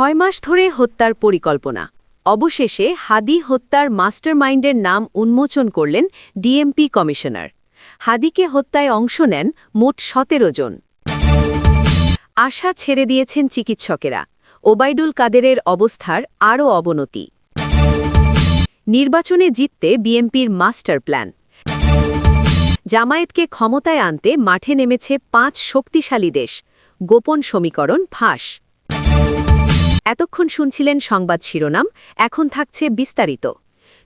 ছয় মাস ধরে হত্যার পরিকল্পনা। অবশেষে হাদি হত্যার মাস্টারমাইন্ডের নাম উন্মোচন করলেন ডিএমপি কমিশনার। হাদিকে হত্যায় অংশ নেন মোট সতেরো জন। আশা ছেড়ে দিয়েছেন চিকিৎসকেরা। ওবায়দুল কাদেরের অবস্থার আরও অবনতি। নির্বাচনে জিততে বিএমপির মাস্টার প্ল্যান। জামায়াতকে ক্ষমতায় আনতে মাঠে নেমেছে পাঁচ শক্তিশালী দেশ। গোপন সমীকরণ ফাঁস। এতক্ষণ শুনছিলেন সংবাদ শিরোনাম, এখন থাকছে বিস্তারিত।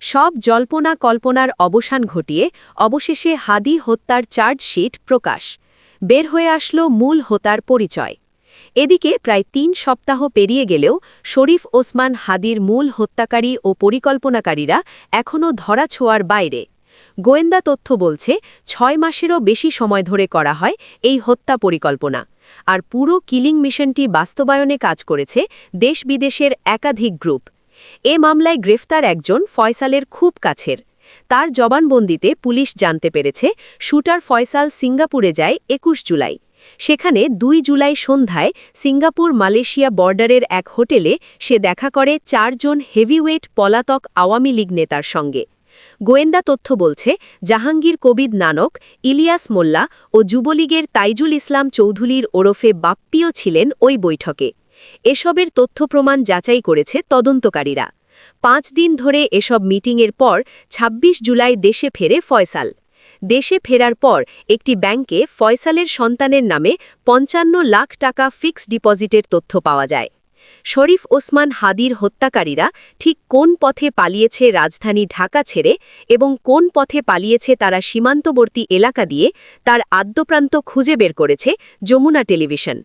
সব জল্পনা কল্পনার অবসান ঘটিয়ে অবশেষে হাদি হত্যার চার্জশিট প্রকাশ। বের হয়ে আসলো মূল হোতার পরিচয়। এদিকে প্রায় তিন সপ্তাহ পেরিয়ে গেলেও শরীফ ওসমান হাদির মূল হত্যাকারী ও পরিকল্পনাকারীরা এখনও ধরাছোঁয়ার বাইরে। গোয়েন্দা তথ্য বলছে, ছয় মাসেরও বেশি সময় ধরে করা হয় এই হত্যা পরিকল্পনা। আর পুরো কিলিং মিশনটি বাস্তবায়নে কাজ করেছে দেশ বিদেশের একাধিক গ্রুপ। এ মামলায় গ্রেফতার একজন ফয়সালের খুব কাছের। তার জবানবন্দিতে পুলিশ জানতে পেরেছে, শুটার ফয়সাল সিঙ্গাপুরে যায় একুশ জুলাই। সেখানে দুই জুলাই সন্ধ্যায় সিঙ্গাপুর মালয়েশিয়া বর্ডারের এক হোটেলে সে দেখা করে চারজন হেভিওয়েট পলাতক আওয়ামী লীগ নেতার সঙ্গে। গোয়েন্দা তথ্য বলছে, জাহাঙ্গীর কবিদ নানক, ইলিয়াস মোল্লা ও যুবলীগের তাইজুল ইসলাম চৌধুরীর ওরফে বাপ্পিও ছিলেন ওই বৈঠকে। এসবের তথ্য প্রমাণ যাচাই করেছে তদন্তকারীরা। পাঁচ দিন ধরে এসব মিটিংয়ের পর ২৬ জুলাই দেশে ফেরে ফয়সাল। দেশে ফেরার পর একটি ব্যাংকে ফয়সালের সন্তানের নামে পঞ্চান্ন লাখ টাকা ফিক্সড ডিপোজিটের তথ্য পাওয়া যায়। শরীফ ওসমান হাদির হত্যাকারীরা ঠিক কোন পথে পালিয়েছে রাজধানী ঢাকা ছেড়ে এবং কোন পথে পালিয়েছে তারা সীমান্তবর্তী এলাকা দিয়ে তার আদ্যপ্রান্ত খুঁজে বের করেছে যমুনা টেলিভিশন।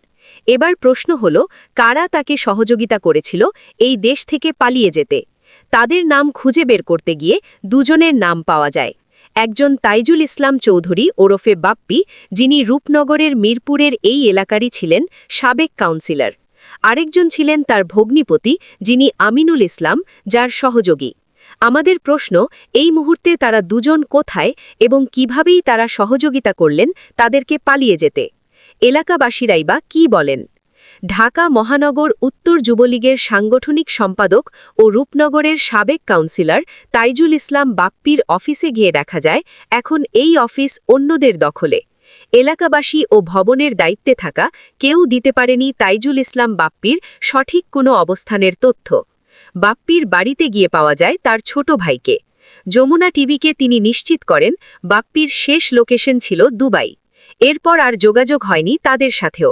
এবার প্রশ্ন হল, কারা তাকে সহযোগিতা করেছিল এই দেশ থেকে পালিয়ে যেতে? তাদের নাম খুঁজে বের করতে গিয়ে দুজনের নাম পাওয়া যায়। একজন তাইজুল ইসলাম চৌধুরী ওরফে বাপ্পি, যিনি রূপনগরের মিরপুরের এই এলাকারই ছিলেন সাবেক কাউন্সিলর। আরেকজন ছিলেন তার ভগ্নিপতি, যিনি আমিনুল ইসলাম, যার সহযোগী। আমাদের প্রশ্ন, এই মুহূর্তে তারা দুজন কোথায় এবং কিভাবেই তারা সহযোগিতা করলেন, তাদেরকে পালিয়ে যেতে। এলাকাবাসীরাই বা কী বলেন? ঢাকা মহানগর উত্তর যুবলীগের সাংগঠনিক সম্পাদক ও রূপনগরের সাবেক কাউন্সিলর তাইজুল ইসলাম বাপ্পির অফিসে গিয়ে দেখা যায়, এখন এই অফিস অন্যদের দখলে। এলাকাবাসী ও ভবনের দায়িত্বে থাকা কেউ দিতে পারেনি তাইজুল ইসলাম বাপ্পির সঠিক কোনো অবস্থানের তথ্য। বাপ্পির বাড়িতে গিয়ে পাওয়া যায় তার ছোট ভাইকে। যমুনা টিভিকে তিনি নিশ্চিত করেন, বাপ্পির শেষ লোকেশন ছিল দুবাই। এরপর আর যোগাযোগ হয়নি তাদের সাথেও।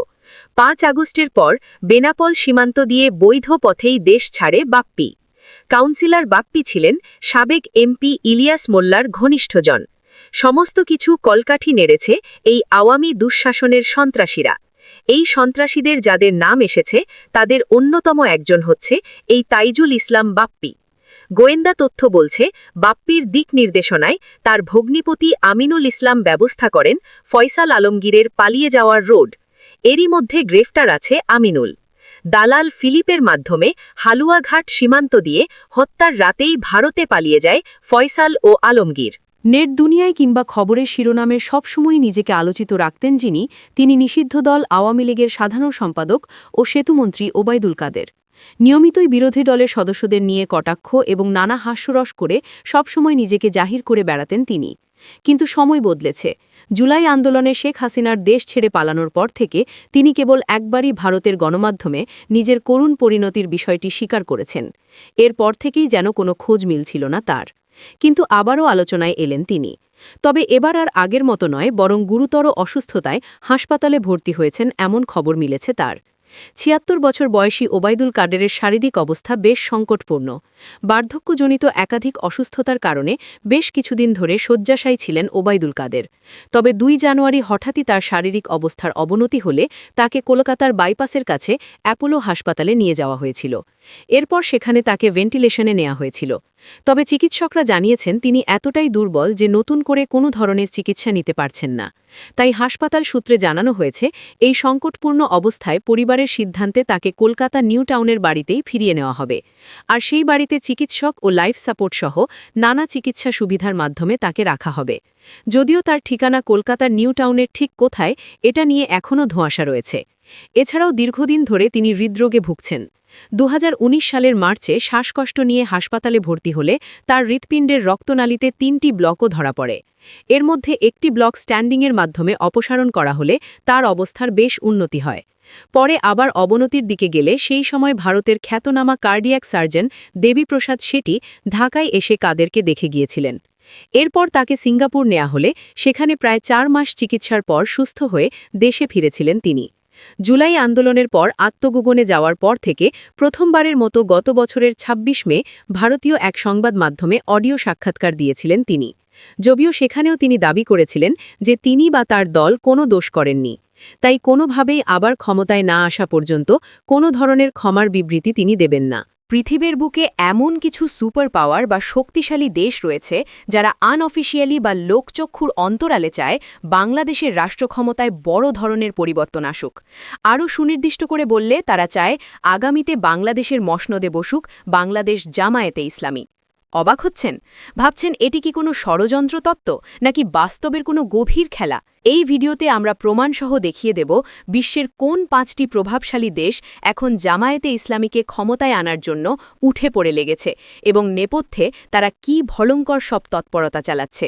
পাঁচ আগস্টের পর বেনাপল সীমান্ত দিয়ে বৈধ পথেই দেশ ছাড়ে বাপ্পি। কাউন্সিলর বাপ্পি ছিলেন সাবেক এমপি ইলিয়াস মোল্লার ঘনিষ্ঠজন। সমস্ত কিছু কলকাঠি নেড়েছে এই আওয়ামী দুঃশাসনের সন্ত্রাসীরা। এই সন্ত্রাসীদের যাদের নাম এসেছে, তাদের অন্যতম একজন হচ্ছে এই তাইজুল ইসলাম বাপ্পি। গোয়েন্দা তথ্য বলছে, বাপ্পির দিক নির্দেশনায় তার ভগ্নিপতি আমিনুল ইসলাম ব্যবস্থা করেন ফয়সাল আলমগীরের পালিয়ে যাওয়ার রোড। এরই মধ্যে গ্রেফতার আছে আমিনুল। দালাল ফিলিপের মাধ্যমে হালুয়াঘাট সীমান্ত দিয়ে হত্যার রাতেই ভারতে পালিয়ে যায় ফয়সাল ও আলমগীর। নেট দুনিয়ায় কিংবা খবরের শিরোনামে সবসময় নিজেকে আলোচিত রাখতেন যিনি, তিনি নিষিদ্ধ দল, আওয়ামী লীগের সাধারণ সম্পাদক ও সেতুমন্ত্রী ওবায়দুল কাদের। নিয়মিতই বিরোধী দলের সদস্যদের নিয়ে কটাক্ষ এবং নানা হাস্যরস করে সবসময় নিজেকে জাহির করে বেড়াতেন তিনি। কিন্তু সময় বদলেছে। জুলাই আন্দোলনে শেখ হাসিনার দেশ ছেড়ে পালানোর পর থেকে তিনি কেবল একবারই ভারতের গণমাধ্যমে নিজের করুণ পরিণতির বিষয়টি স্বীকার করেছেন। এরপর থেকেই যেন কোনো খোঁজ মিলছিল না তার। কিন্তু আবারও আলোচনায় এলেন তিনি। তবে এবার আর আগের মতো নয়, বরং গুরুতর অসুস্থতায় হাসপাতালে ভর্তি হয়েছেন এমন খবর মিলেছে তার। ছিয়াত্তর বছর বয়সী ওবায়দুল কাদেরের শারীরিক অবস্থা বেশ সংকটপূর্ণ। বার্ধক্যজনিত একাধিক অসুস্থতার কারণে বেশ কিছুদিন ধরে শয্যাশায়ী ছিলেন ওবায়দুল কাদের। তবে দুই জানুয়ারি হঠাৎই তার শারীরিক অবস্থার অবনতি হলে তাকে কলকাতার বাইপাসের কাছে অ্যাপোলো হাসপাতালে নিয়ে যাওয়া হয়েছিল। এরপর সেখানে তাকে ভেন্টিলেশনে নেওয়া হয়েছিল। তবে চিকিৎসকরা জানিয়েছেন তিনি এতটাই দুর্বল যে নতুন করে কোনো ধরনের চিকিৎসা নিতে পারছেন না। তাই হাসপাতাল সূত্রে জানানো হয়েছে, এই সংকটপূর্ণ অবস্থায় পরিবারের সিদ্ধান্তে তাকে কলকাতা নিউ টাউনের বাড়িতেই ফিরিয়ে নেওয়া হবে। আর সেই বাড়িতে চিকিৎসক ও লাইফ সাপোর্ট সহ নানা চিকিৎসা সুবিধার মাধ্যমে তাকে রাখা হবে। যদিও তার ঠিকানা কলকাতার নিউ টাউনের ঠিক কোথায়, এটা নিয়ে এখনও ধোঁয়াশা রয়েছে। এছাড়াও দীর্ঘদিন ধরে তিনি হৃদরোগে ভুগছেন। দু হাজার উনিশ সালের মার্চে শ্বাসকষ্ট নিয়ে হাসপাতালে ভর্তি হলে তার হৃৎপিণ্ডের রক্তনালীতে তিনটি ব্লকও ধরা পড়ে। এর মধ্যে একটি ব্লক স্ট্যান্ডিংয়ের মাধ্যমে অপসারণ করা হলে তার অবস্থার বেশ উন্নতি হয়। পরে আবার অবনতির দিকে গেলে সেই সময় ভারতের খ্যাতনামা কার্ডিয়াক সার্জন দেবীপ্রসাদ শেঠি ঢাকায় এসে কাদেরকে দেখে গিয়েছিলেন। এরপর তাকে সিঙ্গাপুর নেওয়া হলে সেখানে প্রায় চার মাস চিকিৎসার পর সুস্থ হয়ে দেশে ফিরেছিলেন তিনি। জুলাই আন্দোলনের পর আত্মগোপনে যাওয়ার পর থেকে প্রথমবারের মতো গত বছরের ২৬ মে ভারতীয় এক সংবাদ মাধ্যমে অডিও সাক্ষাৎকার দিয়েছিলেন তিনি। যদিও সেখানেও তিনি দাবি করেছিলেন যে তিনি বা তার দল কোনো দোষ করেননি। তাই কোনোভাবেই আবার ক্ষমতায় না আসা পর্যন্ত কোনো ধরনের ক্ষমার বিবৃতি তিনি দেবেন না। পৃথিবীর বুকে এমন কিছু সুপার পাওয়ার বা শক্তিশালী দেশ রয়েছে যারা আনঅফিসিয়ালি বা লোকচক্ষুর অন্তরালে চায় বাংলাদেশের রাষ্ট্রক্ষমতায় বড় ধরনের পরিবর্তন আসুক। আরও সুনির্দিষ্ট করে বললে, তারা চায় আগামীতে বাংলাদেশের মসনদে বসুক, বাংলাদেশ জামায়েতে ইসলামী। অবাক হচ্ছেন? ভাবছেন এটি কি কোনো ষড়যন্ত্র তত্ত্ব নাকি বাস্তবের কোনো গভীর খেলা? এই ভিডিওতে আমরা প্রমাণসহ দেখিয়ে দেব বিশ্বের কোন পাঁচটি প্রভাবশালী দেশ এখন জামায়েতে ইসলামীকে ক্ষমতায় আনার জন্য উঠে পড়ে লেগেছে এবং নেপথ্যে তারা কি ভলঙ্কর সব তৎপরতা চালাচ্ছে।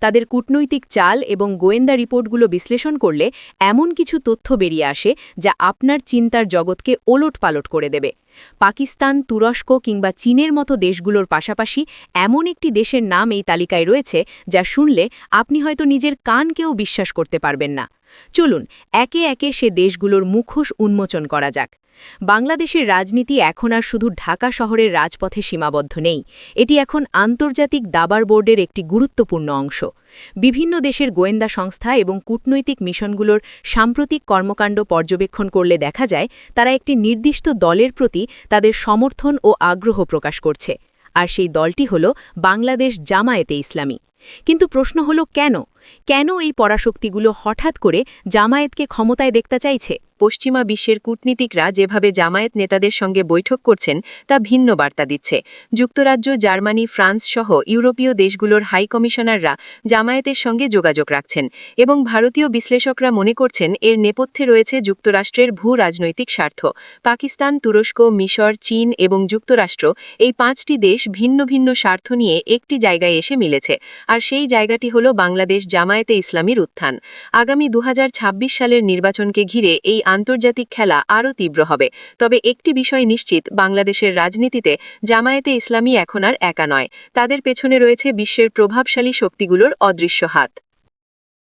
তাদের কূটনৈতিক চাল এবং গোয়েন্দা রিপোর্টগুলো বিশ্লেষণ করলে এমন কিছু তথ্য বেরিয়ে আসে যা আপনার চিন্তার জগৎকে ওলটপালট করে দেবে। পাকিস্তান, তুরস্ক কিংবা চীনের মতো দেশগুলোর পাশাপাশি এমন একটি দেশের নাম এই তালিকায় রয়েছে যা শুনলে আপনি হয়তো নিজের কানকেও বিশ্বাস করতে পারবেন না। চলুন, একে একে সে দেশগুলোর মুখোশ উন্মোচন করা যাক। বাংলাদেশের রাজনীতি এখন আর শুধু ঢাকা শহরের রাজপথে সীমাবদ্ধ নেই। এটি এখন আন্তর্জাতিক দাবার বোর্ডের একটি গুরুত্বপূর্ণ অংশ। বিভিন্ন দেশের গোয়েন্দা সংস্থা এবং কূটনৈতিক মিশনগুলোর সাম্প্রতিক কর্মকাণ্ড পর্যবেক্ষণ করলে দেখা যায়, তারা একটি নির্দিষ্ট দলের প্রতি তাদের সমর্থন ও আগ্রহ প্রকাশ করছে। আর সেই দলটি হল বাংলাদেশ জামায়াতে ইসলামী। কিন্তু প্রশ্ন হল কেন? কেন এই পরাশক্তিগুলো হঠাৎ করে জামায়েতকে ক্ষমতায় দেখতে চাইছে? পশ্চিমা বিশ্বের কূটনীতিকরা যেভাবে জামায়াত নেতাদের সঙ্গে বৈঠক করছেন, তা ভিন্ন বার্তা দিচ্ছে। যুক্তরাজ্য, জার্মানি, ফ্রান্স সহ ইউরোপীয় দেশগুলোর হাই কমিশনাররা জামায়াতের সঙ্গে যোগাযোগ রাখছেন এবং ভারতীয় বিশ্লেষকরা মনে করছেন, এর নেপথ্যে রয়েছে যুক্তরাষ্ট্রের ভূ রাজনৈতিক স্বার্থ। পাকিস্তান, তুরস্ক, মিশর, চীন এবং যুক্তরাষ্ট্র এই পাঁচটি দেশ ভিন্ন ভিন্ন স্বার্থ নিয়ে একটি জায়গায় এসে মিলেছে, আর সেই জায়গাটি হল বাংলাদেশ জামায়াতে ইসলামীর উত্থান। আগামী দু হাজার ছাব্বিশ সালের নির্বাচনকে ঘিরে এই আন্তর্জাতিক খেলা আরও তীব্র হবে। তবে একটি বিষয় নিশ্চিত, বাংলাদেশের রাজনীতিতে জামায়াতে ইসলামী এখন আর একা নয়। তাদের পেছনে রয়েছে বিশ্বের প্রভাবশালী শক্তিগুলোর অদৃশ্য হাত।